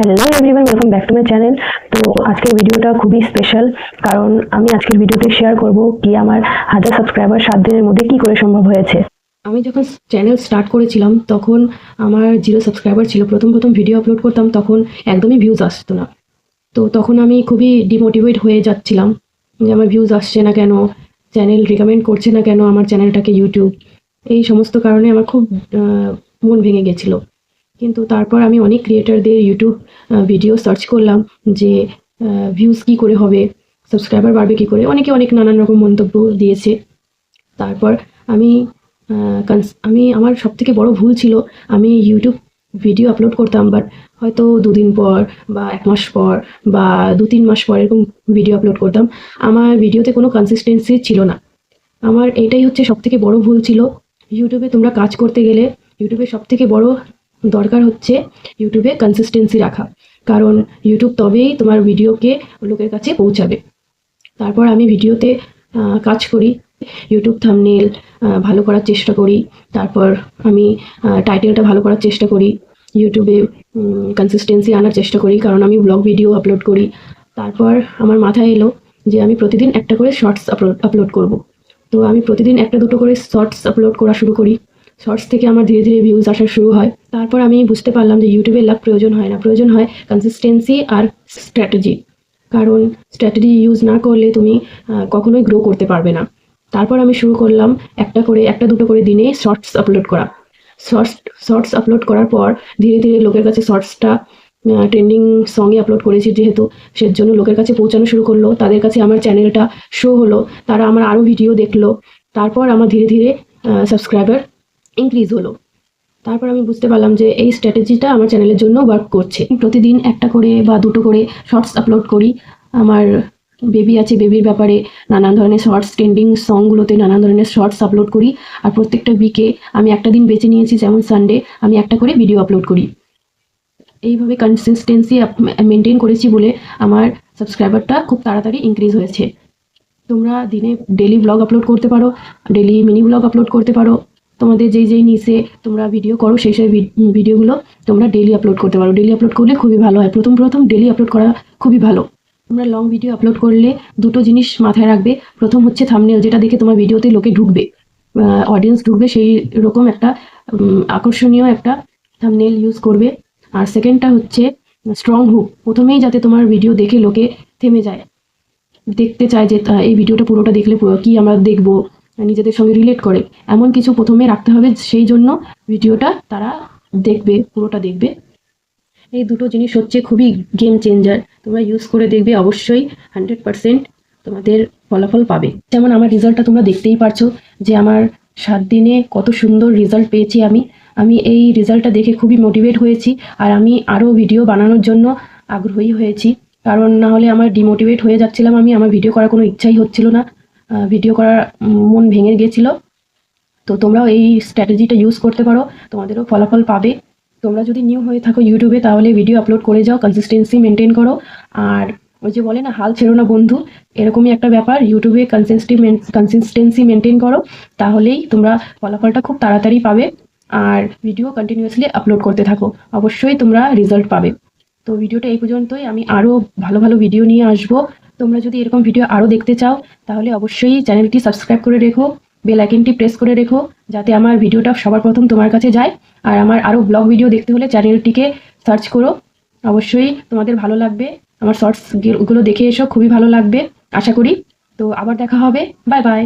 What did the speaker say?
Hello everyone welcome back to my channel তো আজকের ভিডিওটা খুবই স্পেশাল কারণ আমি আজকের ভিডিওতে শেয়ার করব কি আমার হাজার সাবস্ক্রাইবার সাত দিনের মধ্যে কি করে সম্ভব হয়েছে। আমি যখন চ্যানেল স্টার্ট করেছিলাম, তখন আমার জিরো সাবস্ক্রাইবার ছিল। প্রথম প্রথম ভিডিও আপলোড করতাম, তখন একদমই ভিউজ আসতো না। তো তখন আমি খুবই ডিমোটিভেট হয়ে যাচ্ছিলাম যে আমার ভিউজ আসছে না কেন? চ্যানেল রিকমেন্ড করছে না কেন আমার চ্যানেলটাকে ইউটিউব এই সমস্ত কারণে আমার খুব মন ভেঙে গেছিল। কিন্তু তারপর আমি অনেক ক্রিয়েটারদের ইউটিউব ভিডিও সার্চ করলাম যে ভিউজ কি করে হবে সাবস্ক্রাইবার বাড়বে কি করে। অনেকে অনেক নানান রকম মন্তব্য দিয়েছে। তারপর আমি আমি, আমার সব থেকে বড় ভুল ছিল, আমি ইউটিউব ভিডিও আপলোড করতাম বাট হয়তো দুদিন পর বা এক মাস পর বা দু তিন মাস পর এরকম ভিডিও আপলোড করতাম। আমার ভিডিওতে কোনো কনসিস্টেন্সি ছিল না। আমার এটাই হচ্ছে সব থেকে বড় ভুল ছিল। ইউটিউবে তোমরা কাজ করতে গেলে ইউটিউবে সব থেকে বড় দরকার হচ্ছে ইউটিউবে কনসিস্টেন্সি রাখা। কারণ ইউটিউব তবেই তোমার ভিডিওকে লোকের কাছে পৌঁছাবে। তারপর আমি ভিডিওতে কাজ করি ইউটিউব থামনেল ভালো করার চেষ্টা করি। তারপর আমি টাইটেলটা ভালো করার চেষ্টা করি। ইউটিউবে কনসিস্টেন্সি আনার চেষ্টা করি, কারণ আমি ব্লগ ভিডিও আপলোড করি। তারপর আমার মাথায় এলো যে আমি প্রতিদিন একটা করে শর্টস আপলোড আপলোড করব। তো আমি প্রতিদিন একটা দুটো করে শর্টস আপলোড করা শুরু করি। শর্টস থেকে আমার ধীরে ধীরে ভিউজ আসা শুরু হয়। তারপর আমি বুঝতে পারলাম যে ইউটিউবে লাভ প্রয়োজন হয় না। প্রয়োজন হয় কনসিস্টেন্সি আর স্ট্র্যাটেজি কারণ স্ট্র্যাটেজি ইউজ না করলে তুমি কখনোই গ্রো করতে পারবে না। তারপর আমি শুরু করলাম একটা করে, একটা দুটো করে দিনে শর্টস আপলোড করা। শর্টস শর্টস আপলোড করার পর ধীরে ধীরে লোকের কাছে শর্টসটা ট্রেন্ডিং সঙ্গে আপলোড করেছি যেহেতু সেজন্য লোকের কাছে পৌঁছানো শুরু করল। তাদের কাছে আমার চ্যানেলটা শো হলো। তারা আমার আরও ভিডিও দেখল। তারপর আমার ধীরে ধীরে সাবস্ক্রাইবার ইনক্রিজ হলো। তারপর আমি বুঝতে পারলাম যে এই স্ট্র্যাটেজিটা আমার চ্যানেলের জন্য ওয়ার্ক করছে। প্রতিদিন একটা করে বা দুটো করে শর্টস আপলোড করি। আমার বেবি আছে বেবির ব্যাপারে নানান ধরনের শর্টস ট্রেন্ডিং সংগুলোতে নানান ধরনের শর্টস আপলোড করি। আর প্রত্যেকটা উইকে আমি একটা দিন বেছে নিয়েছি, যেমন সানডে আমি একটা করে ভিডিও আপলোড করি। এইভাবে কনসিস্টেন্সি মেনটেন করেছি বলে আমার সাবস্ক্রাইবারটা খুব তাড়াতাড়ি ইনক্রিজ হয়েছে। তোমরা দিনে ডেলি ব্লগ আপলোড করতে পারো ডেলি মিনি ব্লগ আপলোড করতে পারো। তোমাদের যেই যেই নিচে তোমরা ভিডিও করো, সেই সেই ভিডিওগুলো তোমরা ডেলি আপলোড করতে পারো। ডেলি আপলোড করলে খুবই ভালো হয়। প্রথম প্রথম ডেলি আপলোড করা খুবই ভালো। তোমরা লং ভিডিও আপলোড করলে দুটো জিনিস মাথায় রাখবে। প্রথম হচ্ছে থামনেল যেটা দেখে তোমার ভিডিওতে লোকে ঢুকবে। অডিয়েন্স ঢুকবে, সেই রকম একটা আকর্ষণীয় একটা থামনেল ইউজ করবে। আর সেকেন্ডটা হচ্ছে স্ট্রং হুক প্রথমেই যাতে তোমার ভিডিও দেখে লোকে থেমে যায়। দেখতে চায় যে এই ভিডিওটা পুরোটা দেখলে কি আমরা দেখব? নিজেদের সঙ্গে রিলেট করে। এমন কিছু প্রথমে রাখতে হবে, সেই জন্য ভিডিওটা তারা দেখবে, পুরোটা দেখবে। এই দুটো জিনিস হচ্ছে খুবই গেম চেঞ্জার তোমরা ইউজ করে দেখবে, অবশ্যই হান্ড্রেড পারসেন্ট তোমাদের ফলাফল পাবে। যেমন আমার রেজাল্টটা তোমরা দেখতেই পারছ যে আমার সাত দিনে কত সুন্দর রেজাল্ট পেয়েছি আমি। আমি এই রেজাল্টটা দেখে খুবই মোটিভেট হয়েছি আর আমি আরও ভিডিও বানানোর জন্য আগ্রহী হয়েছি। কারণ না হলে আমার ডিমোটিভেট হয়ে যাচ্ছিলাম আমি, আমার ভিডিও করার কোনো ইচ্ছাই হচ্ছিল না। ভিডিও করার মন ভেঙে গিয়েছিল তো তোমরাও এই স্ট্র্যাটেজিটা ইউজ করতে পারো, তোমাদেরও ফলাফল পাবে। তোমরা যদি নিউ হয়ে থাকো ইউটিউবে তাহলে ভিডিও আপলোড করে যাও কনসিস্টেন্সি মেনটেন করো। আর ওই যে বলে না, হাল ছেড়ো না বন্ধু, এরকমই একটা ব্যাপার। ইউটিউবে কনসিস্টি কনসিস্টেন্সি মেনটেন করো, তাহলেই তোমরা ফলাফলটা খুব তাড়াতাড়ি পাবে। আর ভিডিও কন্টিনিউয়াসলি আপলোড করতে থাকো, অবশ্যই তোমরা রেজাল্ট পাবে। তো ভিডিওটা এই পর্যন্তই। আমি আরও ভালো ভালো ভিডিও নিয়ে আসব। তোমরা যদি এরকম ভিডিও আরও দেখতে চাও, তাহলে অবশ্যই চ্যানেলটি সাবস্ক্রাইব করে রেখো বেল আইকনটি প্রেস করে রেখো, যাতে আমার ভিডিওটা সবার প্রথম তোমার কাছে যায়। আর আমার আরও ব্লগ ভিডিও দেখতে হলে চ্যানেলটিকে সার্চ করো। অবশ্যই তোমাদের ভালো লাগবে। আমার শর্টসগুলো দেখে এসো, খুবই ভালো লাগবে। আশা করি। তো আবার দেখা হবে। Bye bye